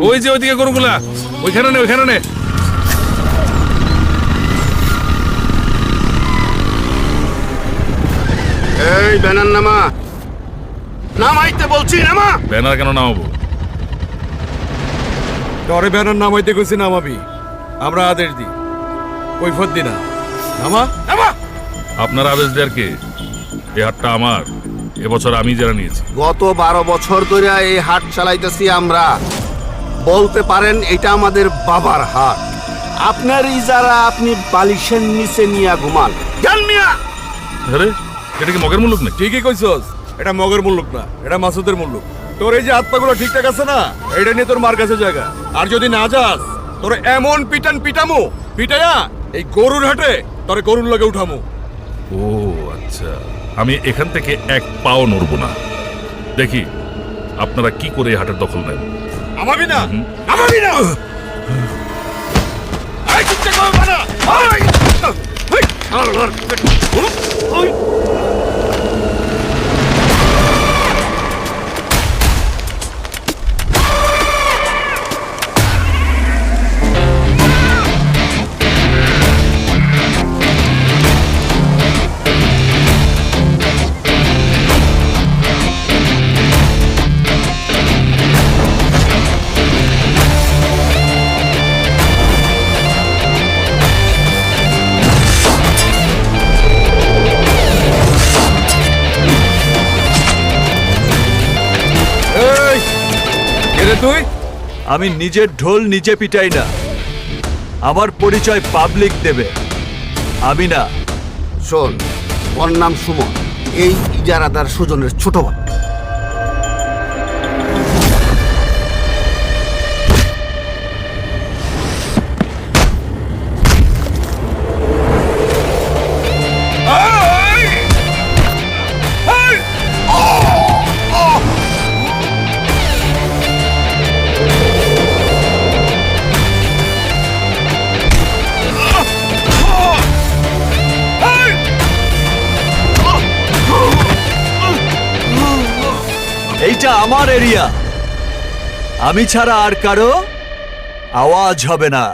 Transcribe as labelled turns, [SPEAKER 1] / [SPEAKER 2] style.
[SPEAKER 1] ওই যে ওইদিকে গরুগুলা। ওইখানে নে ওইখানে নে।
[SPEAKER 2] এই ব্যানার নামা। নামাইতে বলছি নামা।
[SPEAKER 1] ব্যানার কেন নামাবো?
[SPEAKER 3] তরে ব্যানার নামাইতে কইছি নামাবি। আমরা আদেশ দিই। কৈফত দি না নামা।
[SPEAKER 2] নামা।
[SPEAKER 1] আপনার আদেশ দেওয়ার কে? হাটটা আমার। এবছর আমি যারা নিয়েছি।
[SPEAKER 2] গত বারো বছর ধরে এই হাট চালাইতেছি আমরা। বলতে পারেন এটা আমাদের বাবার হাট। আপনার ইজারা আপনি বালিশের নিচে নিয়ে ঘুমান। জান মিয়া!
[SPEAKER 1] আরে এটা কি মগের মুলুক নাকি?
[SPEAKER 3] ঠিকই কইছস। এটা মগের মুল্লুক না এটা মাসুদের মুল্লুক। তোর এই যে হাত পাগুলো ঠিকঠাক আছে না এটা নিয়ে তোর মার কাছে জায়গা। আর যদি না যাস তোর এমন পিটান পিটামু পিটায়া এই গরুর হাটে তোরে গরুর লগে উঠামু।
[SPEAKER 1] ও আচ্ছা। আমি এখান থেকে এক পাও নড়ব না দেখি আপনারা কি করে হাটের দখল নেন
[SPEAKER 3] আমাবি না আমাবি না আই না রে তুই?
[SPEAKER 4] আমি নিজের ঢোল নিজে পিটাই না। আমার পরিচয় পাবলিক দেবে। আমি না।
[SPEAKER 2] শোন, ওর নাম সুমন। এই ইজারাদার সুজনের ছোট ভাই
[SPEAKER 4] এইটা আমার এরিয়া। আমি ছাড়া আর কারও আওয়াজ হবে না।